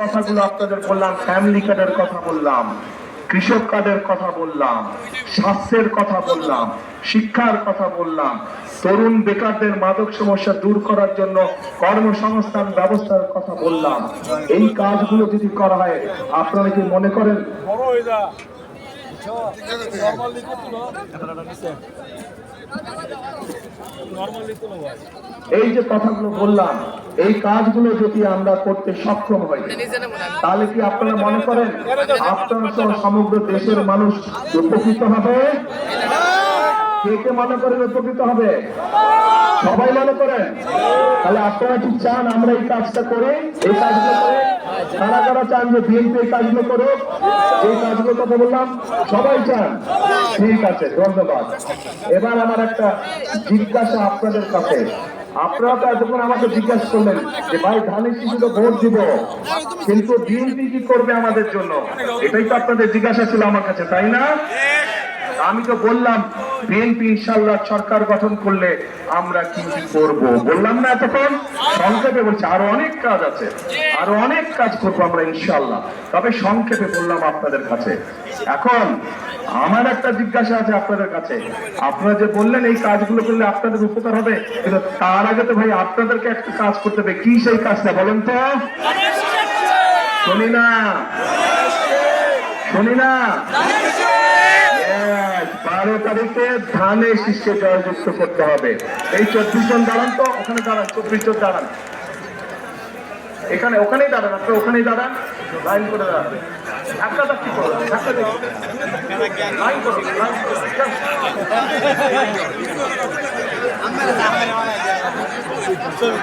কথাগুলো আপনাদের বললাম ফ্যামিলি কার্ডের কথা বললাম, কৃষক কার্ডের কথা বললাম, স্বাস্থ্যের কথা বললাম, শিক্ষার কথা বললাম, তরুণ বেকারদের মাদক সমস্যা দূর করার জন্য কর্মসংস্থান ব্যবস্থার কথা বললাম। এই কাজগুলো যদি করা হয়, আপনারা কি মনে করেন? এই যে কথাগুলো বললাম এই কাজগুলো যদি আমরা করতে সক্ষম হই, তাহলে কি আপনারা মনে করেন আপনারা সহ সমগ্র দেশের মানুষ উপকৃত হবে? কে কে মনে করেন উপকৃত হবে? সবাই মনে করেন? তাহলে আপনারা কি চান আমরা এই কাজটা করে? এই কাজগুলো করে? কারা কারা চান যে বিএনপি এই কাজগুলো করুক? এই কাজগুলো কথা বললাম, সবাই চান? ঠিক আছে, ধন্যবাদ। এবার আমার একটা জিজ্ঞাসা আপনাদের কাছে। আপনারা তো এতক্ষণ আমাকে জিজ্ঞাসা করলেন যে ভাই ধানের শিশুকে ভোট দিব, কিন্তু বিএনপি কি করবে আমাদের জন্য? এটাই তো আপনাদের জিজ্ঞাসা ছিল আমার কাছে, তাই না? আমি তো বললাম বিএনপি ইনশাল্লাহ সরকার গঠন করলে আমরা কি কি করব? বললাম না এতক্ষণ। সংক্ষেপে বলছি আরও অনেক কাজ আছে। আরও অনেক কাজ করব আমরা ইনশাল্লাহ তবে সংক্ষেপে বললাম আপনাদের কাছে। এখন আমার একটা জিজ্ঞাসা আছে আপনাদের কাছে। আপনারা যে বললেন এই কাজগুলো করলে আপনাদের উপকার হবে কিন্তু তার আগে তো ভাই আপনাদেরকে একটা কাজ করতে হবে। কি সেই কাজটা বলেন তো? শুনি না। শুনি না বারো তারিখে ধানে শীর্ষে জয়যুক্ত করতে হবে। এই চব্বিশ জন দাঁড়ান তো ওখানে দাঁড়ান চব্বিশ জন দাঁড়ান। এখানে ওখানেই দাঁড়ান আপনি ওখানেই দাঁড়ান। লাইন করে দাঁড়ান। একটা কি করো একটা লাইন করো লাইন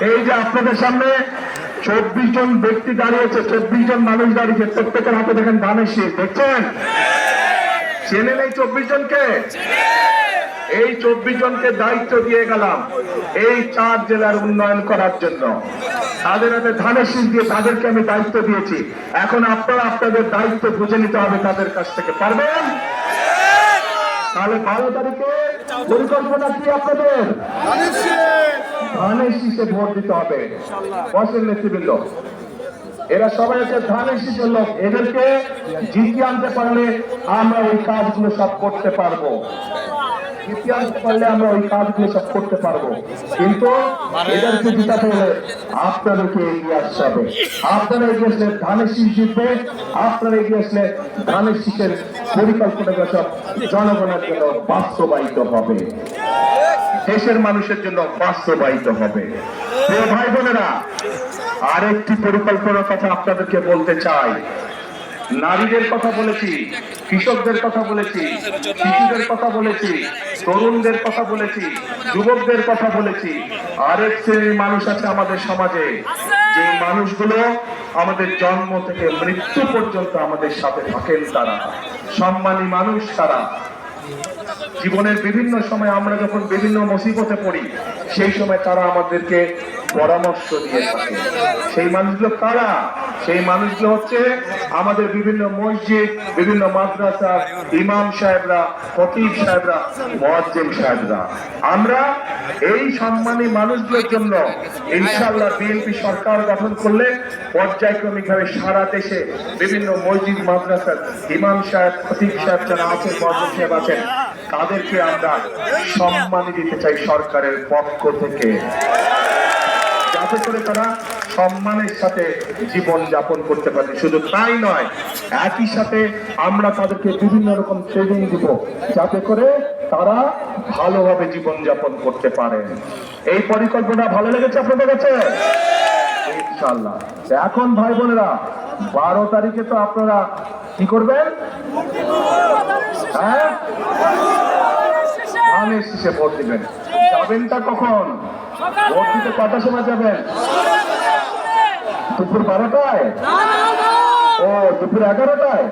এই যে আপনাদের সামনে চব্বিশ জন ব্যক্তি দাঁড়িয়েছে চব্বিশ জন মানুষ দাঁড়িয়েছে। প্রত্যেকের হাতে দেখেন ধানের শীষ, দেখছেন? চেনেন এই চব্বিশ জনকে এই চব্বিশ জনকে দায়িত্ব দিয়ে গেলাম এই চার জেলার উন্নয়ন করার জন্য। তাদের হাতে ধানের শীষ দিয়ে তাদেরকে আমি দায়িত্ব দিয়েছি। এখন আপনারা আপনাদের দায়িত্ব বুঝে নিতে হবে তাদের কাছ থেকে। পারবেন? তাহলে বারো তারিখে পরিকল্পনা কি আপনাদের? ধানের শীষে ভোট দিতে হবে। বসেন নেতৃবৃন্দ। এরা সবাই আছে ধানের শীষের লোক। এদেরকে জিতিয়ে আনতে পারলে আমরা ওই কাজগুলো সব করতে পারব। আনতে আমরা ওই কাজগুলো সব করতে পারব। কিন্তু এদেরকে জিতাতে হলে আপনাদেরকে এগিয়ে আসতে হবে। আপনারা এগিয়ে আসলে ধানের শীষ জিতবে আপনারা এগিয়ে আসলে ধানের শীষের পরিকল্পনাগুলো সব জনগণের জন্য বাস্তবায়িত হবে। দেশের মানুষের জন্য বাস্তবায়িত হবে। ভাই বোনেরা আরেকটি পরিকল্পনার কথা আপনাদেরকে বলতে চাই। নারীদের কথা বলেছি, কৃষকদের কথা বলেছি শিশুদের কথা বলেছি, তরুণদের কথা বলেছি, যুবকদের কথা বলেছি। আরেক শ্রেণির মানুষ আছে আমাদের সমাজে, যে মানুষগুলো আমাদের জন্ম থেকে মৃত্যু পর্যন্ত আমাদের সাথে থাকেন তারা। সম্মানী মানুষ তারা। জীবনের বিভিন্ন সময় আমরা যখন বিভিন্ন মুসিবতে পড়ি, সেই সময় তারা আমাদেরকে পরামর্শ দিয়ে থাকে। সেই মানুষগুলো কারা? সেই মানুষগুলো হচ্ছে আমাদের বিভিন্ন মসজিদ, বিভিন্ন মাদ্রাসা, ইমাম সাহেবরা ফকির সাহেবরা মহাজ্জেম সাহেবরা। আমরা এই সম্মানী মানুষগুলোর জন্য ইনশাআল্লাহ বিএনপি সরকার গঠন করলে পর্যায়ক্রমিকভাবে সারা দেশে বিভিন্ন মসজিদ মাদ্রাসার ইমাম সাহেব ফতিক সাহেব যারা আছেন মহাজ্জেম সাহেব আছেন, তাদেরকে আমরা সম্মান দিতে চাই সরকারের পক্ষ থেকে। যাতে করে তারা সম্মানের সাথে জীবন যাপন করতে পারে শুধু তাই নয়, একই সাথে আমরা তাদেরকে বিভিন্ন রকম ট্রেনিং দিব যাতে করে তারা ভালোভাবে জীবন যাপন করতে পারেন। এই পরিকল্পনা ভালো লেগেছে আপনাদের কাছে? ইনশাল্লাহ এখন ভাই বোনেরা, বারো তারিখে তো আপনারা কি করবেন? হ্যাঁ? শীষে ভোট দিবেন। যাবেনটা কখন? ভোট দিতে কটার সময় যাবেন? দুপুর বারোটায়? ও দুপুর এগারোটায়?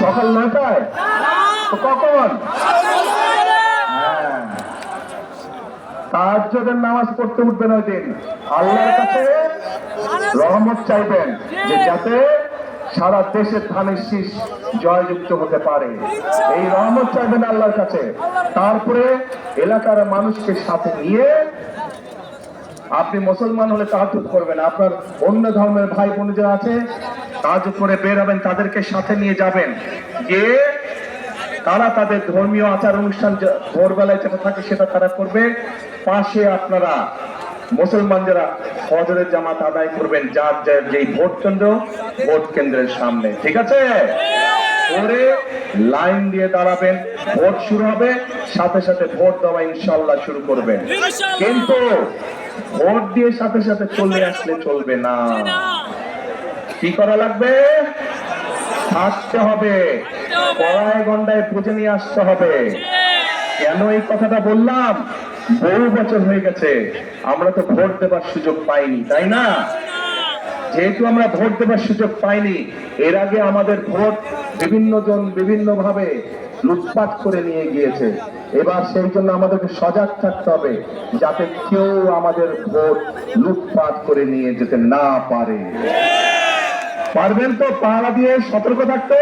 সকাল নয়টায় কখন? হ্যাঁ। তাহাজ্জুদের নামাজ পড়তে উঠবেন ওই দিন। আল্লাহর কাছে রহমত চাইবেন যে যাতে সারা দেশের ধানের শীষ জয়যুক্ত হতে পারে। এই রহমত চাইবেন আল্লাহর কাছে। তারপরে এলাকার মানুষকে সাথে নিয়ে আপনি মুসলমান হলে তাহাজুদ করবেন। আপনার অন্য ধর্মের ভাই বোন যারা আছে তাহাজুদ করে বের হবেন তাদেরকে সাথে নিয়ে যাবেন। গিয়ে তারা তাদের ধর্মীয় আচার অনুষ্ঠান ভোরবেলায় যেটা থাকে সেটা তারা করবে। পাশে আপনারা মুসলমান যারা ফজরের জামাত আদায় করবেন যার যার যেই ভোট কেন্দ্র ভোট কেন্দ্রের সামনে। ঠিক আছে? করে লাইন দিয়ে দাঁড়াবেন। ভোট শুরু হবে সাথে সাথে ভোট দেওয়া ইনশাল্লাহ শুরু করবেন। কিন্তু ভোট দিয়ে সাথে সাথে চলে আসলে চলবে না। কি করা লাগবে? থাকতে হবে। পড়ায় গন্ডায় বুঝে নিয়ে আসতে হবে। কেন এই কথাটা বললাম? বহু বছর হয়ে গেছে। আমরা তো ভোট দেবার সুযোগ পাইনি, তাই না? যেহেতু আমরা ভোট দেবার সুযোগ পাইনি, এর আগে আমাদের ভোট বিভিন্ন জন বিভিন্ন ভাবে লুটপাট করে নিয়ে গিয়েছে। এবার সেই জন্য আমাদেরকে সজাগ থাকতে হবে, যাতে কেউ আমাদের ভোট লুটপাট করে নিয়ে যেতে না পারে। পারবেন তো পাহারা দিয়ে সতর্ক থাকতে?